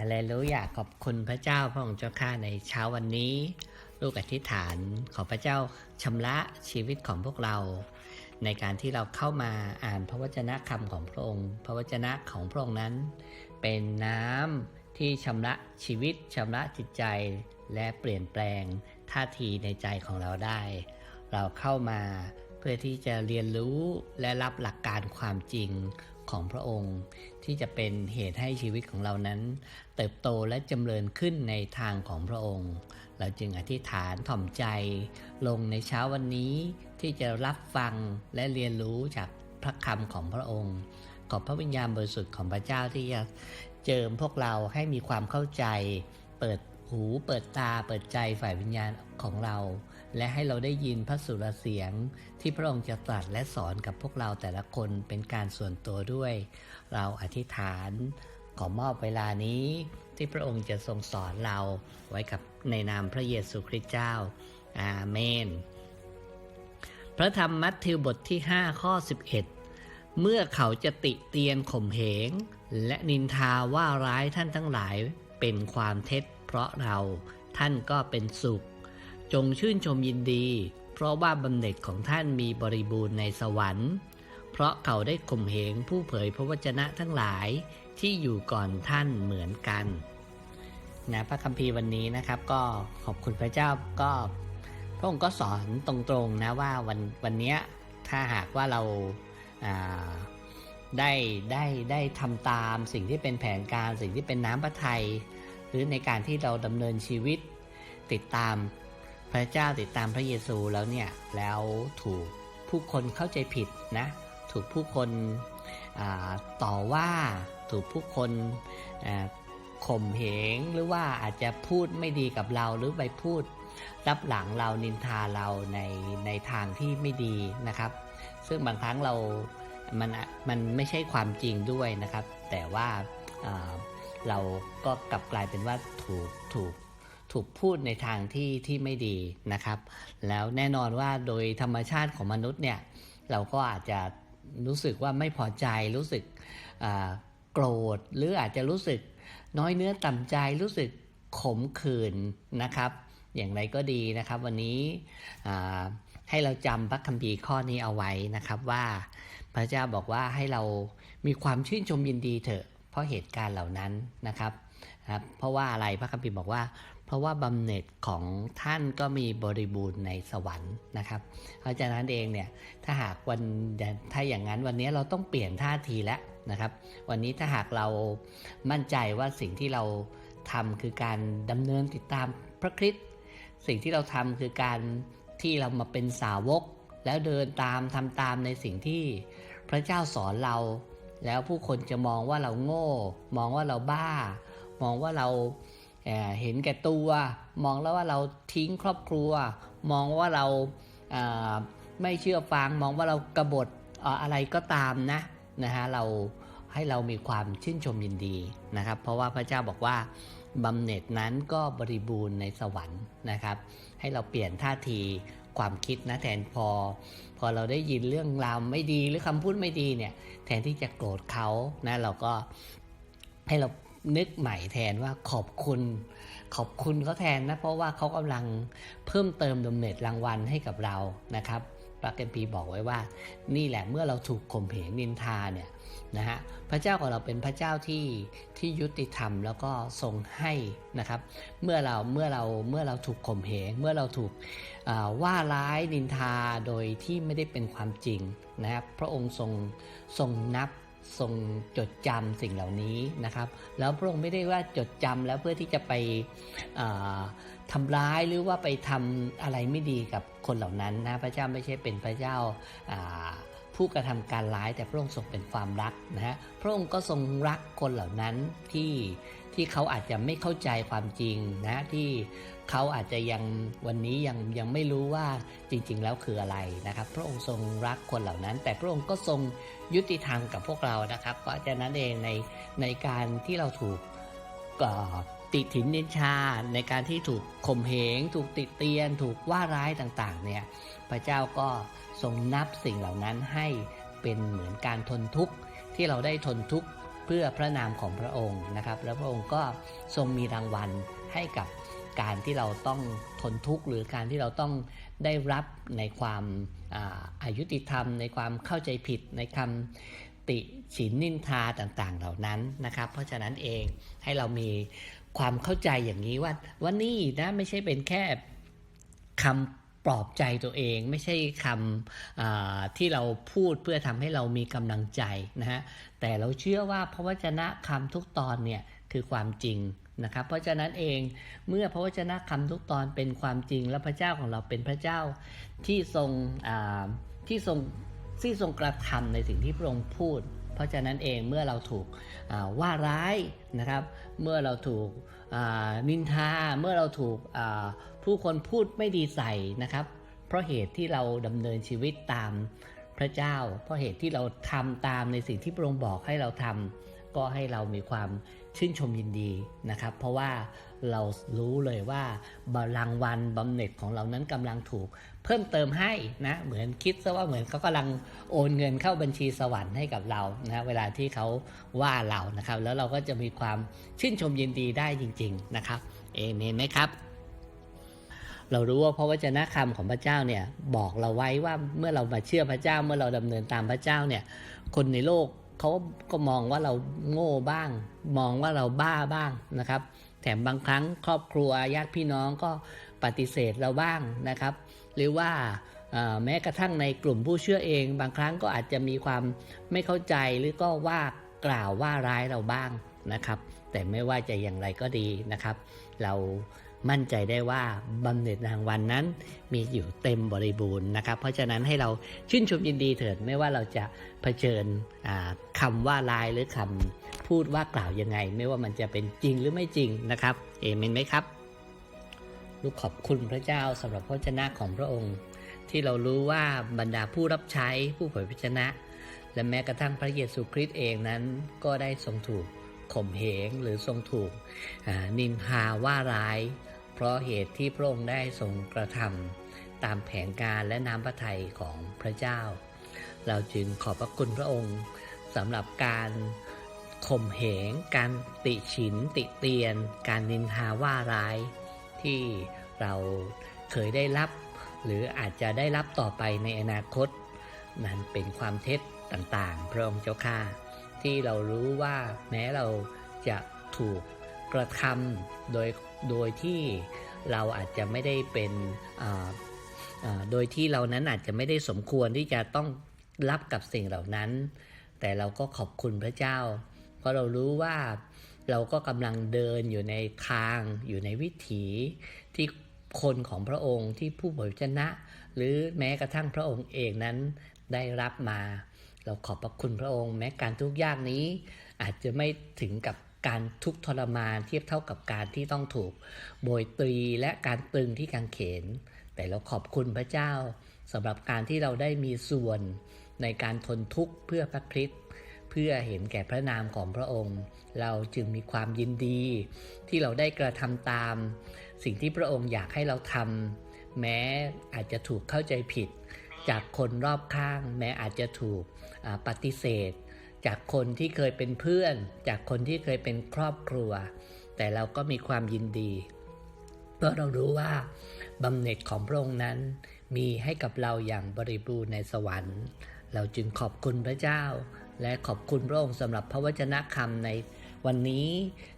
ฮาเลลูยาขอบคุณพระเจ้าพระองค์เจ้าข้าในเช้าวันนี้ ลูกอธิษฐานขอพระเจ้าชำระชีวิตของพวกเรา ในการที่เราเข้ามาอ่านพระวจนะคำของพระองค์ พระวจนะของพระองค์นั้น เป็นน้ำที่ชำระชีวิตชำระจิตใจ และเปลี่ยนแปลงท่าทีในใจของเราได้ เราเข้ามาเพื่อที่จะเรียนรู้และรับหลักการความจริง ของพระองค์ ที่จะเป็นเหตุให้ชีวิตของเรานั้น เติบโตและจำเริญขึ้นในทางของพระองค์ เราจึงอธิษฐานถ่อมใจ ลงในเช้าวันนี้ที่จะรับฟังและเรียนรู้จากพระคำของพระองค์ ขอบพระวิญญาณบริสุทธิ์ของพระเจ้าที่จะเจิมพวกเราให้มีความเข้าใจ เปิดหูเปิดตาเปิดใจฝ่ายวิญญาณของเรา และให้เราได้ยินพระสุรเสียงที่พระองค์จะตรัสและสอนกับพวกเราแต่ละคนเป็นการส่วนตัวด้วย เราอธิษฐานขอมอบเวลานี้ที่พระองค์จะทรงสอนเราไว้กับในนามพระเยซูคริสต์เจ้า อาเมน พระธรรมมัทธิวบทที่ 5 ข้อ 11 เมื่อเขาจะติเตียนข่มเหง และนินทาว่าร้ายท่านทั้งหลายเป็นความเท็จเพราะเราท่านก็เป็นสุข จงชื่นชมยินดี เพราะว่าบำเหน็จของท่านมีบริบูรณ์ในสวรรค์ เพราะเขาได้ข่มเหงผู้เผยพระวจนะทั้งหลายที่อยู่ก่อนท่านเหมือนกันนะพระคัมภีร์วันนี้นะครับก็ขอบคุณพระเจ้าก็พระองค์ก็สอนตรงๆนะว่าวันวันนี้ถ้าหากว่าเราาได้ได้ได้ทำตามสิ่งที่เป็นแผนการสิ่งที่เป็นน้ำพระทัยหรือในการที่เราดำเนินชีวิตติดตาม พระเจ้าติดตามพระเยซูแล้วเนี่ยแล้วถูกผู้คนเข้าใจผิดนะถูกผู้คนต่อว่าถูกผู้คนข่มเหงหรือว่าอาจจะพูดไม่ดีกับเราหรือไปพูดรับหลังเรานินทาเราในในทางที่ไม่ดีนะครับ ซึ่งบางครั้งเรา มันมันไม่ใช่ความจริงด้วยนะครับ แต่ว่าอ่าเราก็กลับกลายเป็นว่าถูกถูก ถูกพูดในทางที่ที่ไม่ดีนะครับ แล้วแน่นอนว่าโดยธรรมชาติของมนุษย์เนี่ยเราก็อาจจะรู้สึกว่าไม่พอใจรู้สึกโกรธ หรืออาจจะรู้สึกน้อยเนื้อต่ำใจรู้สึกขมขื่นนะครับ อย่างไรก็ดีนะครับ วันนี้ให้เราจำพระคัมภีร์ข้อนี้เอาไว้นะครับว่าพระเจ้าบอกว่าให้เรามีความชื่นชมยินดีเถอะเพราะเหตุการณ์เหล่านั้นนะครับครับเพราะว่าอะไรพระคัมภีร์บอกว่า เพราะว่าบำเหน็จของท่านก็มีบริบูรณ์ในสวรรค์นะครับ เพราะฉะนั้นเองเนี่ยถ้าหากวันถ้าอย่างนั้นวันนี้เราต้องเปลี่ยนท่าทีแล้วนะครับ วันนี้ถ้าหากเรามั่นใจว่าสิ่งที่เราทำคือการดำเนินติดตามพระคริสต์สิ่งที่เราทำคือการที่เรามาเป็นสาวก แล้วเดินตามทำตามในสิ่งที่พระเจ้าสอนเรา แล้วผู้คนจะมองว่าเราโง่ มองว่าเราบ้า มองว่าเรา เห็นแก่ตัว มองแล้วว่าเราทิ้งครอบครัว มองว่าเราไม่เชื่อฟัง มองว่าเรากบฏเอ่ออะไรก็ตามนะนะฮะเราให้เรามีความชื่นชมยินดีนะครับ เพราะว่าพระเจ้าบอกว่าบำเหน็จนั้นก็บริบูรณ์ในสวรรค์นะครับ ให้เราเปลี่ยนท่าทีความคิดนะแทนพอ พอเราได้ยินเรื่องราวไม่ดีหรือคำพูดไม่ดีเนี่ยแทนที่จะโกรธเขานะเราก็ให้เรา นึกใหม่แทนว่าขอบคุณ ขอบคุณเขาแทนนะ เพราะว่าเขากำลังเพิ่มเติมดมเนตรางวัลให้กับเรานะครับพระกัมพีบอกไว้ว่า นี่แหละเมื่อเราถูกข่มเหงนินทาเนี่ยนะฮะพระเจ้าของเราเป็นพระเจ้าที่ที่ยุติธรรมแล้วก็ทรงให้นะครับ เมื่อเราเมื่อเราเมื่อเราถูกข่มเหงเมื่อเราถูกว่าร้ายนินทาโดยที่ไม่ได้เป็นความจริงนะครับ พระองค์ทรงทรงนับ ทรงจดจำสิ่งเหล่านี้นะครับ แล้วพระองค์ไม่ได้ว่าจดจำแล้วเพื่อที่จะไปทำทำร้ายหรือว่าไปทำอะไรไม่ดีกับคนเหล่านั้นนะพระเจ้าไม่ใช่เป็นพระเจ้าา ผู้กระทำการร้ายแต่พระองค์ทรงเป็นความรักนะฮะพระองค์ก็ทรงรักคนเหล่านั้นที่ที่เขาอาจจะไม่เข้าใจความจริงนะที่เขาอาจจะยังวันนี้ยังยังไม่รู้ว่าจริง ๆ แล้วคืออะไรนะครับ พระองค์ทรงรักคนเหล่านั้น แต่พระองค์ก็ทรงยุติธรรมกับพวกเรานะครับ เพราะฉะนั้นเองในในการที่เราถูกเอ่อ ติถินนินชาในการที่ถูกข่มเหง ถูกติเตียน ถูกว่าร้ายต่างๆเนี่ยพระเจ้าก็ทรงนับสิ่งเหล่านั้นให้เป็นเหมือนการทนทุกข์ที่เราได้ทนทุกข์เพื่อพระนามของพระองค์นะครับ แล้วพระองค์ก็ทรงมีรางวัลให้กับการที่เราต้องทนทุกข์หรือการที่เราต้องได้รับในความอาอายุติธรรม ในความเข้าใจผิดในคำติฉินนินทาต่างๆ เหล่านั้นนะครับ เพราะฉะนั้นเองให้เรามี ความเข้าใจอย่างนี้ว่าว่านี่นะไม่ใช่เป็นแค่คำปลอบใจตัวเอง ไม่ใช่คำที่เราพูดเพื่อทำให้เรามีกำลังใจนะฮะแต่เราเชื่อว่าพระวจนะคำทุกตอนเนี่ยคือความจริงนะครับเพราะฉะนั้นเองเมื่อพระวจนะคำทุกตอนเป็นความจริงและพระเจ้าของเราเป็นพระเจ้าที่ทรงที่ทรง ที่ทรงกระทำในสิ่งที่พระองค์พูด เพราะฉะนั้นเองเมื่อเราถูกว่าร้ายนะครับ เมื่อเราถูกนินทา เมื่อเราถูกผู้คนพูดไม่ดีใส่นะครับ เพราะเหตุที่เราดำเนินชีวิตตามพระเจ้า เพราะเหตุที่เราทำตามในสิ่งที่พระองค์บอกให้เราทำ ก็ให้เรามีความชื่นชมยินดีนะครับ เพราะว่าเรารู้เลยว่าบารางวัลบำเหน็จของเรานั้นกำลังถูกเพิ่มเติมให้นะเหมือนคิดซะว่าเหมือนเขากำลังโอนเงินเข้าบัญชีสวรรค์ให้กับเรานะเวลาที่เขาว่าเรานะครับ แล้วเราก็จะมีความชื่นชมยินดีได้จริง ๆนะครับเอเมนไหมครับเรารู้ว่าพระวจนะคำของพระเจ้าเนี่ยบอกเราไว้ว่าเมื่อเรามาเชื่อพระเจ้าเมื่อเราดำเนินตามพระเจ้าเนี่ยคนในโลก เขาก็มองว่าเราโง่บ้าง มองว่าเราบ้าบ้างนะครับ แถมบางครั้งครอบครัวญาติพี่น้องก็ปฏิเสธเราบ้างนะครับ หรือว่าแม้กระทั่งในกลุ่มผู้เชื่อเอง บางครั้งก็อาจจะมีความไม่เข้าใจหรือก็ว่ากล่าวว่าร้ายเราบ้างนะครับ แต่ไม่ว่าจะอย่างไรก็ดีนะครับ เรา มั่นใจได้ว่าบำเหน็จรางวัลนนั้น มีอยู่เต็มบริบูรณ์นะครับ เพราะฉะนั้นให้เราชื่นชมยินดีเถิดไม่ว่าเราจะเผชิญอ่าคำว่าลายหรือคำพูดว่ากล่าวยังไง ไม่ว่ามันจะเป็นจริงหรือไม่จริงนะครับเอเมนไหมครับลูกขอบคุณพระเจ้าสำหรับพระวจนะของพระองค์ ที่เรารู้ว่าบรรดาผู้รับใช้ผู้เผยพระวจนะ และแม้กระทั่งพระเยซูคริสต์เองนั้น ก็ได้ทรงถูกข่มเหงหรือทรงถูกนินทาว่าร้าย เพราะเหตุที่พระองค์ได้ทรงกระทำตามแผนการและน้ำพระทัยของพระเจ้า เราจึงขอบพระคุณพระองค์สำหรับการข่มเหง การติฉิน ติเตียน การนินทาว่าร้าย ที่เราเคยได้รับ หรืออาจจะได้รับต่อไปในอนาคต นั้นเป็นความเท็จต่างๆ พระองค์เจ้าข้าที่เรารู้ว่าแม้เราจะถูก กระทำโดยโดยที่เราอาจจะไม่ได้เป็นโดยที่เรานั้นอาจจะไม่ได้สมควรที่จะต้องรับกับสิ่งเหล่านั้น แต่เราก็ขอบคุณพระเจ้า เพราะเรารู้ว่าเราก็กำลังเดินอยู่ในทางอยู่ในวิถีที่คนของพระองค์ที่ผู้เผยพระชนะ หรือแม้กระทั่งพระองค์เองนั้นได้รับมา เราขอบพระคุณพระองค์ แม้การทุกข์ยากนี้ อาจจะไม่ถึงกับ การทุกทรมานเทียบเท่ากับการที่ต้องถูกโบยตรีและการตรึงที่กางเขน แต่เราขอบคุณพระเจ้าสำหรับการที่เราได้มีส่วนในการทนทุกข์เพื่อพระคริสต์เพื่อเห็นแก่พระนามของพระองค์ เราจึงมีความยินดี ที่เราได้กระทำตาม สิ่งที่พระองค์อยากให้เราทำแม้อาจจะถูกเข้าใจผิด จากคนรอบข้าง แม้อาจจะถูกปฏิเสธ จากคนที่เคยเป็นเพื่อน จากคนที่เคยเป็นครอบครัว แต่เราก็มีความยินดีเพราะเรารู้ว่าบำเหน็จของพระองค์นั้น มีให้กับเราอย่างบริบูรณ์ในสวรรค์ เราจึงขอบคุณพระเจ้า และขอบคุณพระองค์สำหรับพระวจนะคำใน วันนี้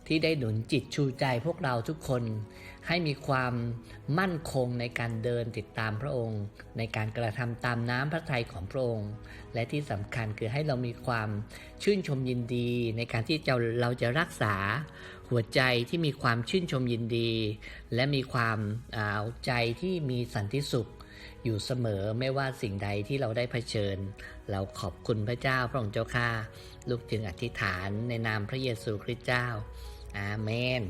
ที่ได้หนุนจิตชูใจพวกเราทุกคน ให้มีความมั่นคงในการเดินติดตามพระองค์ ในการกระทำตามน้ำพระทัยของพระองค์ และที่สำคัญคือให้เรามีความชื่นชมยินดี ในการที่เราจะรักษาหัวใจที่มีความชื่นชมยินดี และมีความอาใจที่มีสันติสุข อยู่เสมอไม่ว่าสิ่งใดที่เราได้เผชิญ เราขอบคุณพระเจ้าพระองค์เจ้าข้าลูกจึงอธิษฐานในนามพระเยซูคริสต์เจ้า อาเมน